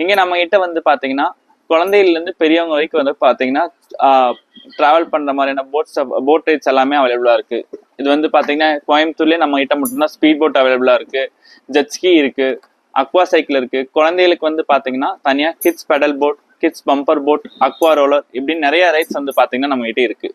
இங்கே நம்ம கிட்ட வந்து பார்த்தீங்கன்னா குழந்தையிலேருந்து பெரியவங்க வரைக்கும் வந்து பார்த்தீங்கன்னா ட்ராவல் பண்ணுற மாதிரியான போட்ஸ் போட் ரைட்ஸ் எல்லாமே அவைலபிளாக இருக்குது இது வந்து பார்த்தீங்கன்னா கோயம்புத்தூர்லேயே நம்ம கிட்ட மட்டும்தான் ஸ்பீட் போட் அவைலபிளாக இருக்குது ஜெட்ஸ்கி இருக்குது அக்வா சைக்கிள் இருக்குது குழந்தைகளுக்கு வந்து பார்த்தீங்கன்னா தனியாக kids pedal boat kids bumper boat aqua roller இப்படின்னு நிறைய ரைட்ஸ் வந்து பார்த்தீங்கன்னா நம்மகிட்ட இருக்குது இருக்கு.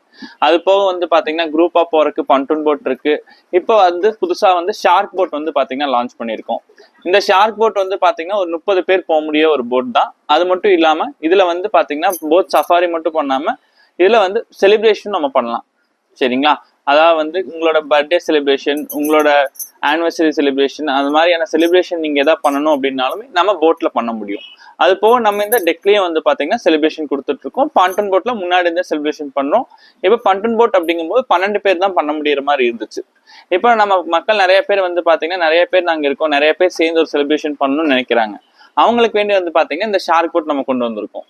அது போக வந்து பார்த்தீங்கன்னா குரூப்பாக போறதுக்கு பண்டூன் போட் இருக்கு. இப்போ வந்து புதுசாக வந்து ஷார்க் போட் வந்து பார்த்தீங்கன்னா லான்ச் பண்ணியிருக்கோம். இந்த ஷார்க் போட் வந்து பார்த்தீங்கன்னா ஒரு முப்பது பேர் போக முடிய ஒரு போட் தான். அது மட்டும் இல்லாமல் இதில் வந்து பார்த்தீங்கன்னா போட் சஃபாரி மட்டும் பண்ணாமல் இதில் வந்து செலிப்ரேஷன் நம்ம பண்ணலாம். சரிங்களா? அதாவது வந்து உங்களோட பர்த்டே செலிப்ரேஷன் உங்களோட ஆனிவர்சரி செலிப்ரேஷன் அது மாதிரியான செலிப்ரேஷன் நீங்கள் எதாவது பண்ணணும் அப்படின்னாலுமே நம்ம போட்டில் பண்ண முடியும். அது போக நம்ம இந்த டெக்லேயும் வந்து பார்த்தீங்கன்னா செலிப்ரேஷன் கொடுத்துட்டு இருக்கோம் பண்டன் போட்ல முன்னாடி இருந்தே செலிப்ரேஷன் பண்ணோம் இப்போ பண்டன் போட் அப்படிங்கும்போது பன்னெண்டு பேர் தான் பண்ண முடியற மாதிரி இருந்துச்சு. இப்போ நம்ம மக்கள் நிறைய பேர் வந்து பார்த்தீங்கன்னா நிறைய பேர் நாங்கள் இருக்கோம். நிறைய பேர் சேர்ந்து ஒரு செலிப்ரேஷன் பண்ணணும்னு நினைக்கிறாங்க. அவங்களுக்கு வேண்டி வந்து பார்த்தீங்கன்னா இந்த ஷார்க் போட் நம்ம கொண்டு வந்திருக்கோம்.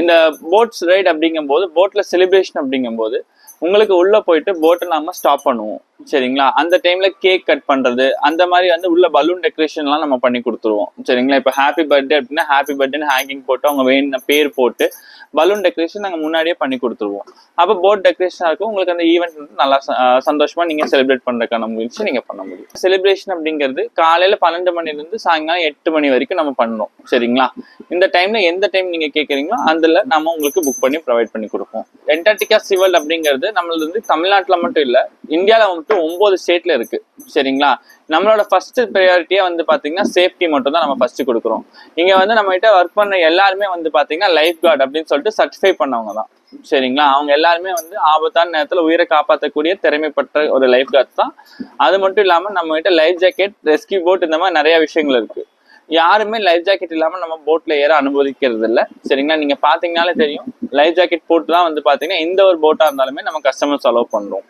இந்த போட்ஸ் ரைட் அப்படிங்கும்போது போட்ல செலிப்ரேஷன் அப்படிங்கும்போது உங்களுக்கு உள்ள போயிட்டு போட்டை நாம ஸ்டாப் பண்ணுவோம். சரிங்களா? அந்த டைம்ல கேக் கட் பண்றது அந்த மாதிரி வந்து உள்ள பலூன் டெக்கரேஷன்லாம் நம்ம பண்ணி கொடுத்துருவோம். சரிங்களா? இப்போ ஹாப்பி பர்த்டே அப்படின்னா ஹாப்பி பர்த்டேன்னு ஹேங்கிங் போட்டு அவங்க வேணும் பேர் போட்டு பலூன் டெக்கரேஷன் நாங்கள் முன்னாடியே பண்ணி கொடுத்துருவோம். அப்போ போட் டெக்கரேஷனாக இருக்கும். உங்களுக்கு அந்த ஈவெண்ட் வந்து நல்லா ச- சந்தோஷமா நீங்க செலிப்ரேட் பண்றதுக்கான முயற்சி நீங்க பண்ண முடியும். செலிப்ரேஷன் அப்படிங்கிறது காலையில பன்னெண்டு மணிலேருந்து சாயங்காலம் எட்டு மணி வரைக்கும் நம்ம பண்ணோம் சரிங்களா? இந்த டைம்ல எந்த டைம் நீங்க கேட்குறீங்களோ அதில் நம்ம உங்களுக்கு புக் பண்ணி ப்ரொவைட் பண்ணி கொடுப்போம். என்டார்டிகா சிவல் அப்படிங்கிறது நம்மளது வந்து தமிழ்நாட்டுல மட்டும் இல்ல இந்தியால வந்துட்டு ஒன்பது ஸ்டேட்ல இருக்கு. சரிங்களா? நம்மளோட ஃபர்ஸ்ட் ப்ரையாரிட்டியா வந்து பாத்தீங்கன்னா சேஃப்டி மட்டும் தான் நம்ம ஃபர்ஸ்ட் கொடுக்குறோம். இங்க வந்து நம்ம கிட்ட ஒர்க் பண்ண எல்லாருமே வந்து பாத்தீங்கன்னா லைஃப் கார்டு அப்படின்னு சொல்லிட்டு சர்டிஃபை பண்ணவங்க தான். சரிங்களா? அவங்க எல்லாருமே வந்து ஆபத்தான நேரத்துல உயிரை காப்பாற்றக்கூடிய திறமைப்பட்ட ஒரு லைஃப் கார்டு தான். அது மட்டும் இல்லாமல் நம்ம கிட்ட லைஃப் ஜாக்கெட் ரெஸ்கியூ போட் இந்த மாதிரி நிறைய விஷயங்கள் இருக்கு. யாருமே லைஃப் ஜாக்கெட் இல்லாம நம்ம போட்ல ஏற அனுமதிக்கிறது இல்ல சரிங்களா? நீங்க பார்த்தீங்கனாலே தெரியும். லைஃப் ஜாக்கெட் போட்டு தான் வந்து பாத்தீங்கன்னா எந்த ஒரு போட்டா இருந்தாலுமே நம்ம கஸ்டமர்ஸ் அலோவ் பண்றோம்.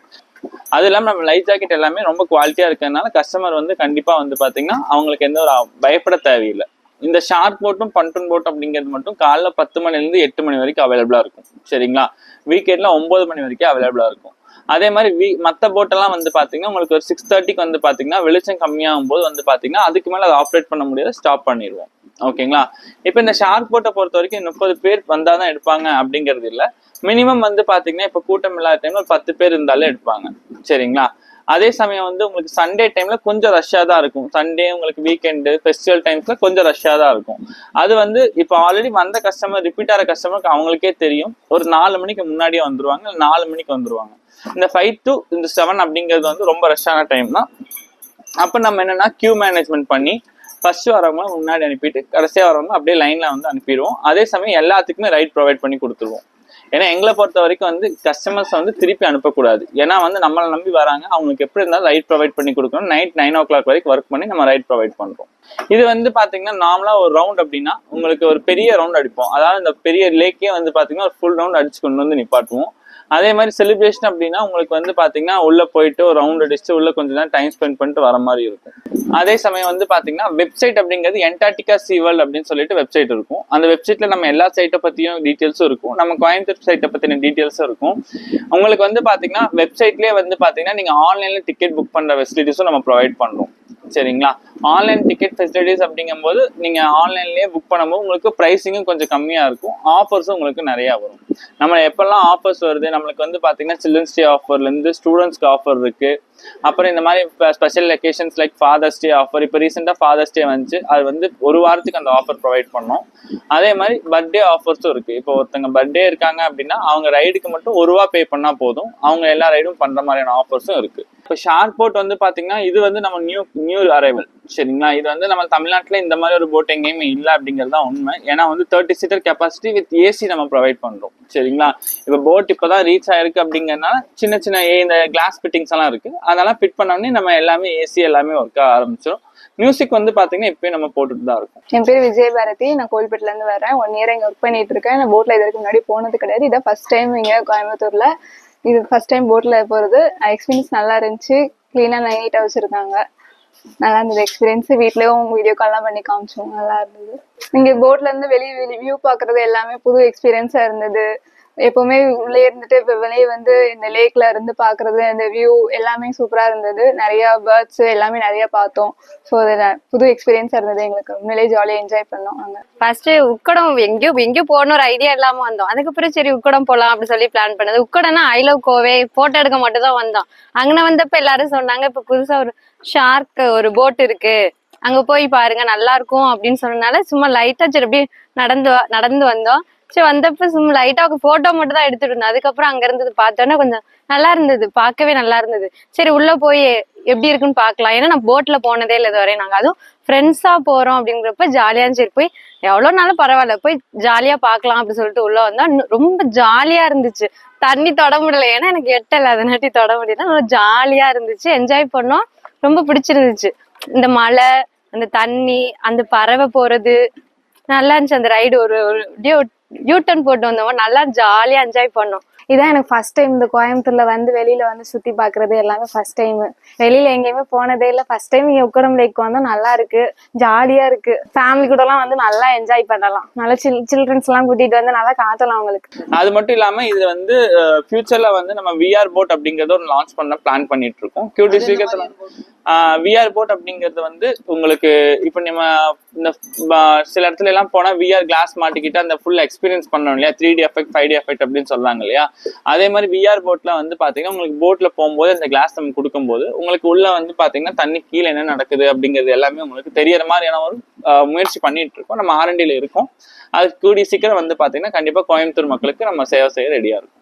அது இல்லாம நம்ம லைஃப் ஜாக்கெட் எல்லாமே ரொம்ப குவாலிட்டியா இருக்கிறதுனால கஸ்டமர் வந்து கண்டிப்பா வந்து பாத்தீங்கன்னா அவங்களுக்கு எந்த ஒரு பயப்பட தேவையில்லை. இந்த ஷார்ட் போட்டும் பண்டன் போட் அப்படிங்கிறது மட்டும் காலைல பத்து மணில இருந்து எட்டு மணி வரைக்கும் அவைலபிளா இருக்கும். சரிங்களா? வீக்கெண்ட்ல ஒன்பது மணி வரைக்கும் அவைலபிளா இருக்கும். அதே மாதிரி வி மற்ற போட்டெல்லாம் வந்து பாத்தீங்கன்னா உங்களுக்கு ஒரு சிக்ஸ் தேர்ட்டிக்கு வந்து பாத்தீங்கன்னா வெளிச்சம் கம்மியாகும் போது வந்து பாத்தீங்கன்னா அதுக்கு மேலே அதை ஆப்ரேட் பண்ண முடியாது ஸ்டாப் பண்ணிடுவோம். ஓகேங்களா இப்போ இந்த ஷார்க் போட்டை பொறுத்த வரைக்கும் முப்பது பேர் வந்தாதான் எடுப்பாங்க அப்படிங்கிறது இல்ல. மினிமம் வந்து பாத்தீங்கன்னா இப்போ கூட்டம் இல்லாத டைம்ல ஒரு பத்து பேர் இருந்தாலே எடுப்பாங்க. சரிங்களா? அதே சமயம் வந்து உங்களுக்கு சண்டே டைம்ல கொஞ்சம் ரஷ்ஷாக தான் இருக்கும். சண்டே உங்களுக்கு வீக்கெண்டு ஃபெஸ்டிவல் டைம்ஸ்ல கொஞ்சம் ரஷ்ஷாக தான் இருக்கும். அது வந்து இப்போ ஆல்ரெடி வந்த கஸ்டமர் ரிப்பீட் ஆகிற கஸ்டமருக்கு அவங்களுக்கே தெரியும். ஒரு நாலு மணிக்கு முன்னாடியே வந்துருவாங்க இல்லை நாலு மணிக்கு வந்துருவாங்க. இந்த ஃபைவ் டு இந்த செவன் அப்படிங்கிறது வந்து ரொம்ப ரஷ்ஷான டைம் தான். அப்போ நம்ம என்னன்னா கியூ மேனேஜ்மெண்ட் பண்ணி ஃபர்ஸ்ட் வரவங்க முன்னாடி அனுப்பிட்டு கடைசியாக வரவங்க அப்படியே லைன்ல வந்து அனுப்பிடுவோம். அதே சமயம் எல்லாத்துக்குமே ரைட் ப்ரொவைட் பண்ணி கொடுத்துருவோம். ஏன்னா எங்களை பொறுத்த வரைக்கும் வந்து கஸ்டமர்ஸ் வந்து திருப்பி அனுப்பக்கூடாது. ஏன்னா வந்து நம்மளை நம்பி வராங்க. அவங்களுக்கு எப்படி இருந்தாலும் ரைட் ப்ரொவைட் பண்ணி கொடுக்கணும். நைட் நைன் ஓ கிளாக் வரைக்கும் ஒர்க் பண்ணி நம்ம ரைட் ப்ரொவைட் பண்ணுறோம் இது வந்து பார்த்தீங்கன்னா நார்மலாக ஒரு ரவுண்ட் அப்படின்னா உங்களுக்கு ஒரு பெரிய ரவுண்ட் அடிப்போம். அதாவது இந்த பெரிய லேக்கே வந்து பார்த்தீங்கன்னா ஒரு ஃபுல் ரவுண்ட் அடிச்சு கொண்டு வந்து நிப்பாட்டுவோம். அதே மாதிரி செலிப்ரேஷன் அப்படின்னா உங்களுக்கு வந்து பார்த்தீங்கன்னா உள்ள போயிட்டு ஒரு ரவுண்ட் அடிச்சுட்டு உள்ள கொஞ்ச நேரம் டைம் ஸ்பெண்ட் பண்ணிட்டு வர மாதிரி இருக்கும். அதே சமயம் வந்து பார்த்தீங்கன்னா வெப்சைட் அப்படிங்கிறது என்டார்டிகா சீவல் அப்படின்னு சொல்லிட்டு வெப்சைட் இருக்கும். அந்த வெப்சைட்ல நம்ம எல்லா சைட்டை பத்தியும் டீட்டெயில்ஸும் இருக்கும். நம்ம கோயம்புத்தூர் சைட்டை பத்தின டீட்டெயில்ஸும் இருக்கும். உங்களுக்கு வந்து பார்த்தீங்கன்னா வெப்சைட்லேயே வந்து பார்த்தீங்கன்னா நீங்க ஆன்லைன்ல டிக்கெட் புக் பண்ற ஃபெசிலிட்டிஸும் நம்ம ப்ரொவைட் பண்ணுறோம் சரிங்களா? ஆன்லைன் டிக்கெட் ஃபெசிலிட்டிஸ் அப்படிங்கும்போது நீங்க ஆன்லைன்லேயே புக் பண்ணும்போது உங்களுக்கு ப்ரைஸிங்கும் கொஞ்சம் கம்மியா இருக்கும். ஆஃபர்ஸும் உங்களுக்கு நிறைய வரும். நம்ம எப்பெல்லாம் ஆஃபர்ஸ் வருது? நம்மளுக்கு வந்து பாத்தீங்கன்னா சில்ட்ரன்ஸ் டே ஆஃபர்ல இருந்து ஸ்டூடெண்ட்ஸ்க்கு ஆஃபர் இருக்கு. அப்புறம் இந்த மாதிரி special locations like father's day offer இப்போ ரீசெண்டாக ஃபாதர்ஸ் டே வந்துச்சு. அது வந்து ஒரு வாரத்துக்கு அந்த ஆஃபர் ப்ரொவைட் பண்ணோம். அதே மாதிரி பர்த்டே ஆஃபர்ஸும் இருக்கு. இப்போ ஒருத்தங்க பர்த்டே இருக்காங்க அப்படின்னா அவங்க ரைடுக்கு மட்டும் ஒரு ரூபா பே பண்ணா போதும். அவங்க எல்லா ரைடும் பண்ற மாதிரியான ஆஃபர்ஸும் இருக்கு. இப்போ ஷார்போர்ட் வந்து பாத்தீங்கன்னா இது வந்து நம்ம நியூ நியூ அரைவல் சரிங்களா? இது வந்து நம்ம தமிழ்நாட்டில் இந்த மாதிரி ஒரு போட் எங்கேயுமே இல்லை அப்படிங்கிறது தான் உண்மை. ஏன்னா வந்து thirty seater capacity with AC நம்ம ப்ரொவைட் பண்ணுறோம் சரிங்களா? இப்போ போட் இப்போ தான் ரீச் ஆயிருக்கு அப்படிங்கிறனால சின்ன சின்ன ஏ- இந்த கிளாஸ் ஃபிட்டிங்ஸ் எல்லாம் இருக்குது அதெல்லாம் ஃபிட் பண்ணோடனே நம்ம எல்லாமே ஏசி எல்லாமே ஒர்க் ஆரம்பிச்சிடும் மியூசிக் வந்து பாத்தீங்கன்னா இப்பயும் நம்ம போட்டுட்டு தான் இருக்கும். என் பேர் விஜயபாரதி. நான் கோயில்பேட்டிலேருந்து இருந்து வரேன் ஒன் இயர் இங்க ஒர்க் பண்ணிட்டு இருக்கேன். நான் போட்ல இது வரைக்கும் முன்னாடி போனது கிடையாது. இதான் ஃபர்ஸ்ட் டைம் இங்க கோயம்புத்தூர்ல. இது ஃபர்ஸ்ட் டைம் போட்ல போறது. எக்ஸ்பீரியன்ஸ் நல்லா இருந்துச்சு. கிளீனா நீட்டா வச்சிருக்காங்க நல்லா இருந்தது எக்ஸ்பீரியன்ஸ் வீட்லயும் வீடியோ கால்லாம் பண்ணி காமிச்சோம். நல்லா இருந்தது நீங்க போட்ல இருந்து வெளியே வியூ பாக்குறது எல்லாமே புது எக்ஸ்பீரியன்ஸா இருந்தது. எப்பவுமே உள்ளே இருந்துட்டு இப்ப வெளியே வந்து இந்த லேக்ல இருந்து பாக்குறது இந்த வியூ எல்லாமே சூப்பரா இருந்தது. நிறைய பேர்ட்ஸ் எல்லாமே நிறைய பார்த்தோம். ஸோ அது புது எக்ஸ்பீரியன்ஸா இருந்தது எங்களுக்கு. உண்மையிலே ஜாலியா என்ஜாய் பண்ணோம் நாங்க ஃபர்ஸ்ட் உக்கடம் எங்கேயோ எங்கேயோ போகணும் ஒரு ஐடியா இல்லாம வந்தோம். அதுக்கப்புறம் சரி உக்கடம் போலாம் அப்படின்னு சொல்லி பிளான் பண்ணது. உக்கடம்னா ஐ லவ் கோவே போட்டோ எடுக்க மட்டும் தான் வந்தோம். அங்கே வந்தப்ப எல்லாரும் சொன்னாங்க இப்ப புதுசா ஒரு ஷார்க் ஒரு போட் இருக்கு. அங்க போய் பாருங்க நல்லா இருக்கும் அப்படின்னு சொன்னனால சும்மா லைட்டா சரி அப்படியே நடந்து வ- நடந்து வந்தோம். சரி வந்தப்ப சும்மா லைட்டா போட்டோ மட்டும் தான் எடுத்துட்டு இருந்தோம் அதுக்கப்புறம் அங்க இருந்தது பார்த்தோன்னே கொஞ்சம் நல்லா இருந்தது. பார்க்கவே நல்லா இருந்தது. சரி உள்ள போய் எப்படி இருக்குன்னு பார்க்கலாம். ஏன்னா நான் போட்ல போனதே இல்லை இதுவரை. நாங்க அதுவும் ஃப்ரெண்ட்ஸா போறோம் அப்படிங்கிறப்ப ஜாலியா சரி போய் எவ்வளவு நாளும் பரவாயில்ல. போய் ஜாலியா பார்க்கலாம் அப்படின்னு சொல்லிட்டு உள்ள வந்தா இன்னும் ரொம்ப ஜாலியா இருந்துச்சு. தண்ணி தொட முடியல. ஏன்னா எனக்கு எட்டல அதனாட்டி தொட முடியல. ரொம்ப ஜாலியா இருந்துச்சு. என்ஜாய் பண்ணோம். ரொம்ப பிடிச்சிருந்துச்சு. இந்த மலை அந்த தண்ணி அந்த பறவை போறது நல்லா இருந்துச்சு. அந்த ரைடு ஒரு ஒரு யூ டர்ன் போட்டு வந்தோம் நல்லா ஜாலியா என்ஜாய் பண்ணோம். இதான் எனக்கு ஃபர்ஸ்ட் டைம் இந்த கோயம்புத்தூர்ல வந்து வெளியில வந்து சுத்தி பாக்குறது எல்லாமே ஃபர்ஸ்ட் டைம் வெளியில எங்கேயுமே போனதே இல்லை. ஃபர்ஸ்ட் டைம் இங்க உக்கடம் லேக் வந்தா நல்லா இருக்கு ஜாலியா இருக்கு. ஃபேமிலி கூட எல்லாம் வந்து நல்லா என்ஜாய் பண்ணலாம். நல்லா சில் சில்ட்ரன்ஸ் எல்லாம் கூட்டிட்டு வந்து நல்லா காட்டலாம் அவங்களுக்கு. அது மட்டும் இல்லாம இது வந்து ஃபியூச்சர்ல வந்து நம்ம விஆர் போட் அப்படிங்கறத ஒரு லான்ச் பண்ண பிளான் பண்ணிட்டு இருக்கோம். கியூடி சீக்கிரத்துல விஆர் போட் அப்படிங்கிறது வந்து உங்களுக்கு இப்போ நம்ம இந்த சில இடத்துல எல்லாம் போனா விஆர் கிளாஸ் மாட்டிக்கிட்டு அந்த ஃபுல் எக்ஸ்பீரியன்ஸ் பண்ணணும் இல்லையா? Three D effect five D effect அப்படின்னு சொல்றாங்க இல்லையா? அதே மாதிரி விஆர் போட்ல வந்து பாத்தீங்கன்னா உங்களுக்கு போட்ல போகும்போது அந்த கிளாஸ் நம்ம கொடுக்கும்போது உங்களுக்கு உள்ள வந்து பாத்தீங்கன்னா தண்ணி கீழே என்ன நடக்குது அப்படிங்கிறது எல்லாமே உங்களுக்கு தெரியற மாதிரியான ஒரு முயற்சி பண்ணிட்டு இருக்கோம். நம்ம ஆரண்டியில இருக்கோம். அது கூடிய சீக்கிரம் வந்து பாத்தீங்கன்னா கண்டிப்பா கோயம்புத்தூர் மக்களுக்கு நம்ம சேவை செய்ய ரெடியா இருக்கும்.